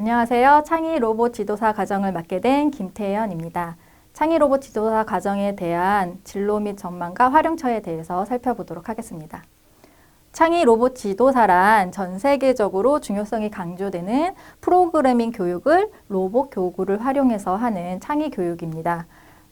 안녕하세요. 창의 로봇 지도사 과정을 맡게 된 김태연입니다. 창의 로봇 지도사 과정에 대한 진로 및 전망과 활용처에 대해서 살펴보도록 하겠습니다. 창의 로봇 지도사란 전 세계적으로 중요성이 강조되는 프로그래밍 교육을 로봇 교구를 활용해서 하는 창의 교육입니다.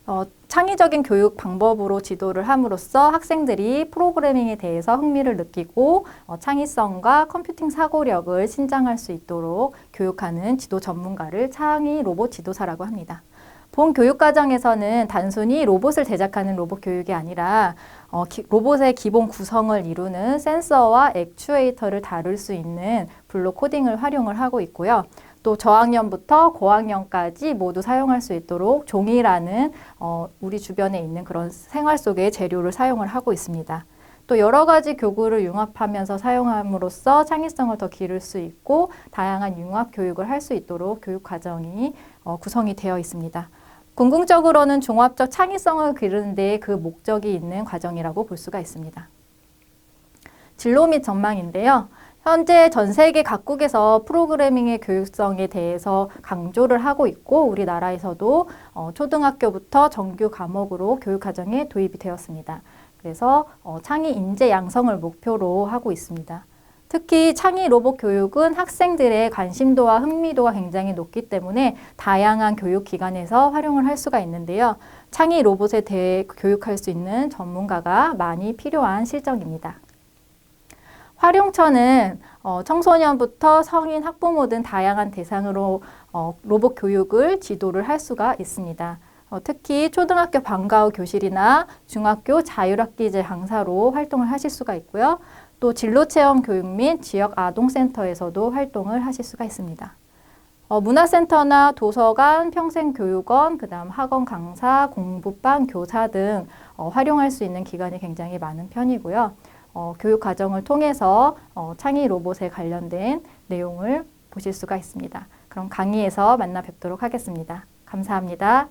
어, 창의적인 교육 방법으로 지도를 함으로써 학생들이 프로그래밍에 대해서 흥미를 느끼고 어, 창의성과 컴퓨팅 사고력을 신장할 수 있도록 교육하는 지도 전문가를 창의 로봇 지도사라고 합니다. 본 교육 과정에서는 단순히 로봇을 제작하는 로봇 교육이 아니라 어, 기, 로봇의 기본 구성을 이루는 센서와 액추에이터를 다룰 수 있는 블록 코딩을 활용을 하고 있고요. 또 저학년부터 고학년까지 모두 사용할 수 있도록 종이라는 어, 우리 주변에 있는 그런 생활 속의 재료를 사용을 하고 있습니다. 또 여러 가지 교구를 융합하면서 사용함으로써 창의성을 더 기를 수 있고 다양한 융합 교육을 할 수 있도록 교육 과정이 어, 구성이 되어 있습니다. 궁극적으로는 종합적 창의성을 기르는 데그 목적이 있는 과정이라고 볼 수가 있습니다. 진로 및 전망인데요. 현재 전 세계 각국에서 프로그래밍의 교육성에 대해서 강조를 하고 있고 우리나라에서도 어, 초등학교부터 정규 과목으로 교육 과정에 도입이 되었습니다. 그래서 어, 창의 인재 양성을 목표로 하고 있습니다. 특히 창의 로봇 교육은 학생들의 관심도와 흥미도가 굉장히 높기 때문에 다양한 교육 기관에서 활용을 할 수가 있는데요. 창의 로봇에 대해 교육할 수 있는 전문가가 많이 필요한 실정입니다. 활용처는 어, 청소년부터 성인 학부모 등 다양한 대상으로 어, 로봇 교육을 지도를 할 수가 있습니다. 어, 특히 초등학교 방과 후 교실이나 중학교 자율학기제 강사로 활동을 하실 수가 있고요. 또 진로체험 교육 및 지역 아동센터에서도 활동을 하실 수가 있습니다. 어, 문화센터나 도서관, 평생교육원, 그 다음 학원 강사, 공부방, 교사 등 어, 활용할 수 있는 기관이 굉장히 많은 편이고요. 어, 교육 과정을 통해서 어, 창의 로봇에 관련된 내용을 보실 수가 있습니다. 그럼 강의에서 만나 뵙도록 하겠습니다. 감사합니다.